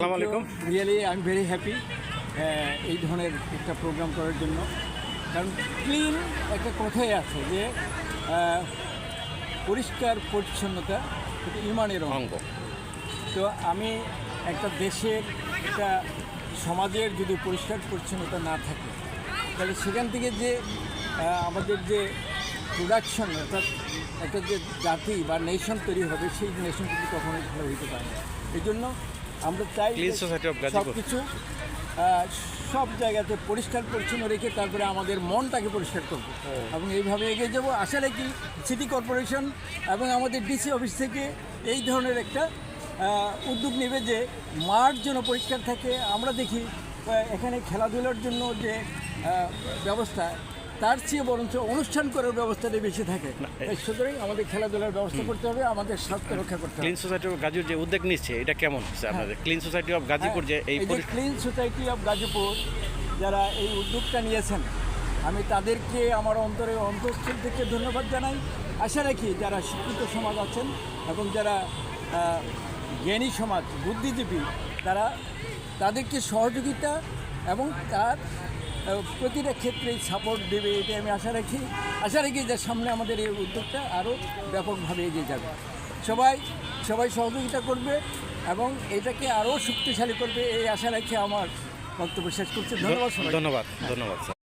আসসালামু আলাইকুম। Really I am very happy এই ধরনের একটা প্রোগ্রাম করার জন্য। কারণ ক্লিন একটা কথাই আছে যে পরিষ্কার পরিচ্ছন্নতা এটা ইমানের অঙ্গ। অঙ্গ। তো আমি একটা দেশের একটা সমাজের যদি পরিষ্কার পরিচ্ছন্নতা না থাকে তাহলে সেখান থেকে যে আমাদের যে প্রোডাকশন অর্থাৎ একটা যে জাতি বা নেশন তৈরি হবে সেই নেশন কিন্তু কখনোই ভালো হইতে পারে না। এই জন্য আমরা চাই Gazipur। সব জায়গাতে পরিষ্কার পরিচ্ছন্ন রেখে তারপরে আমাদের মনটাকে পরিষ্কার করব। এবং এইভাবে এগিয়ে যাব। আশা রাখি সিটি কর্পোরেশন এবং আমাদের ডিসি অফিস থেকে এই ধরনের একটা উদ্যোগ নেবে যে মাঠ যেন পরিষ্কার থাকে। আমরা দেখি এখানে খেলাধুলার জন্য যে ব্যবস্থা তার চেয়ে বরঞ্চ অনুষ্ঠান করার ব্যবস্থাটা বেশি থাকে। সুতরাং আমাদের খেলাধুলার ব্যবস্থা করতে হবে আমাদের স্বাস্থ্য রক্ষা করতে হবে। ক্লিন সোসাইটি অফ গাজীপুর যে উদ্যোগ নিচ্ছে এটা কেমন হচ্ছে আপনাদের? ক্লিন সোসাইটি অফ গাজীপুর যে এই হ্যাঁ, ক্লিন সোসাইটি অফ গাজীপুর যারা এই উদ্যোগটা নিয়েছেন আমি তাদেরকে আমার অন্তরে অন্তঃস্থল থেকে ধন্যবাদ জানাই। আশা রাখি যারা শিক্ষিত সমাজ আছেন এবং যারা জ্ঞানী সমাজ বুদ্ধিজীবী তারা তাদেরকে সহযোগিতা এবং তার প্রতিটা ক্ষেত্রেই সাপোর্ট দেবে এটা আমি আশা রাখি। আশা রাখি যে সামনে আমাদের এই উদ্যোগটা আরও ব্যাপকভাবে এগিয়ে যাবে। সবাই সবাই সহযোগিতা করবে এবং এটাকে আরও শক্তিশালী করবে, এই আশা রাখি আমার বক্তব্য শেষ করছি। ধন্যবাদ ধন্যবাদ ধন্যবাদ